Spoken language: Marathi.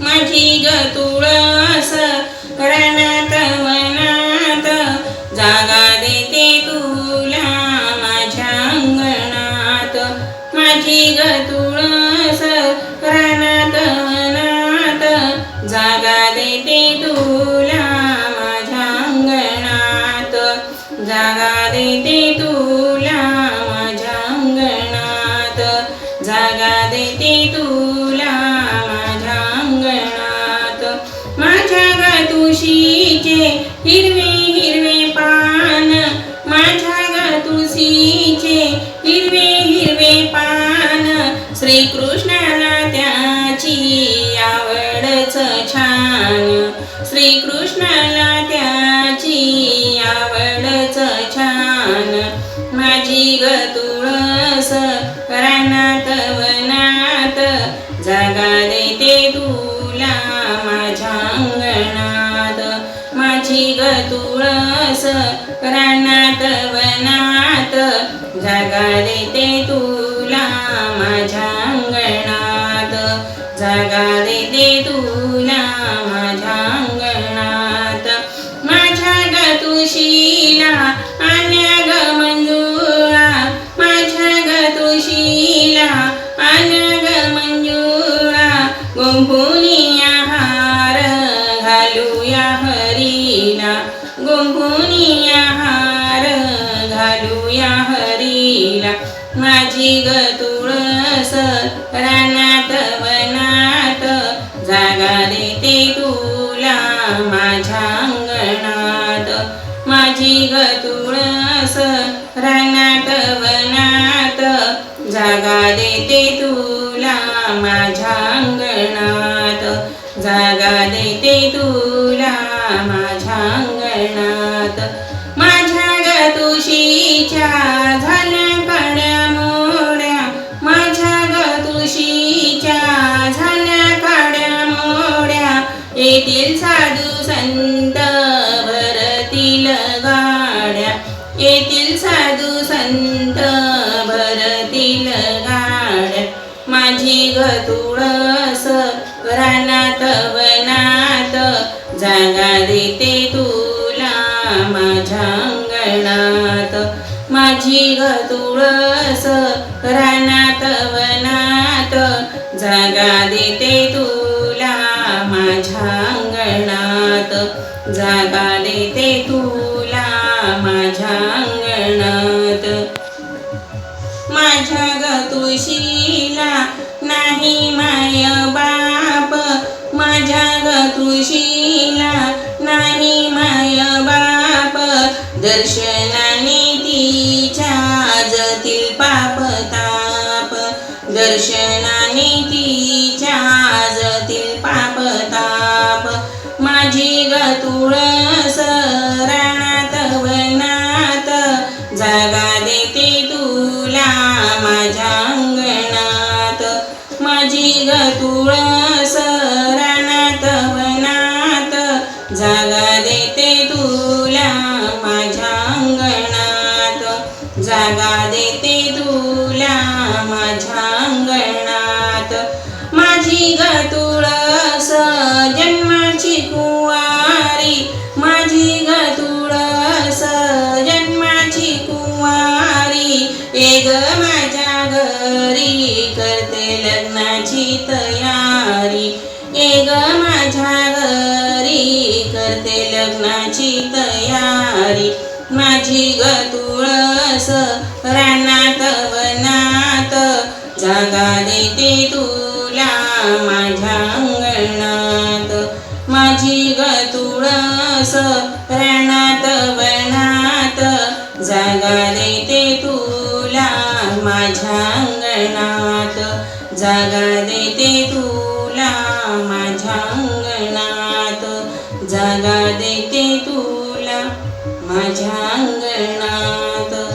माझी ग तुळस रणात मनात जागा देते तुला माझ्या अंगणात. माझी ग तुळस रणात मनात जागा देते तुला माझ्या अंगणात. जागा देते तुला माझ्या अंगणात. जागा देते तुला छान. श्रीकृष्णाला त्याची आवडच छान. माझी ग तुळस रानात वनात जागा देते तुला माझ्या अंगणात. माझी ग तुळस रानात वनात जागा देते तुला माझ्या जागा दे तुला माझ्या अंगणात माझ्या ग तुशीला आण्या ग मंजुळा माझ्या ग तुशीला आण्या ग मंजुळा गुंफुनिया हार घालूया हरीला. गुंफुनिया हार घालूया हरीला. माझी ग तू जागा देते तुला माझ्या अंगणात. माझी ग तुळस रानात वनात. जागा देते तुला माझ्या अंगणात. जागा देते तुला माझ्या अंगणात. माझ्या ग तुळशीच्या ग तुळस रानात वनात. जागा देते तुला माझ्या अंगणात. माझी ग तुळस रानात वनात. जागा देते तुला माझ्या अंगणात. जागा देते तुला माझ्या अंगणात. माझ्या ग तुळशीला नाही माय बाप. माझ्या ग तुळशीला नाही माय बाप. दर्शनाने तिच्या जतील पाप ताप दर्शनाने तिच्या जतील पाप ताप माझी ग तुळस ग तुळस रानात वनात जागा देते तुला माझ्या अंगणात. जागा देते तुला माझ्या अंगणात. माझी ग ग माझ्या घरी करते लग्नाची तयारी. ए ग माझ्या घरी करते लग्नाची तयारी. माझी ग तुळस रानात वनात जागा देते तुला माझ्या अंगणात. माझी ग तुळस अंगणात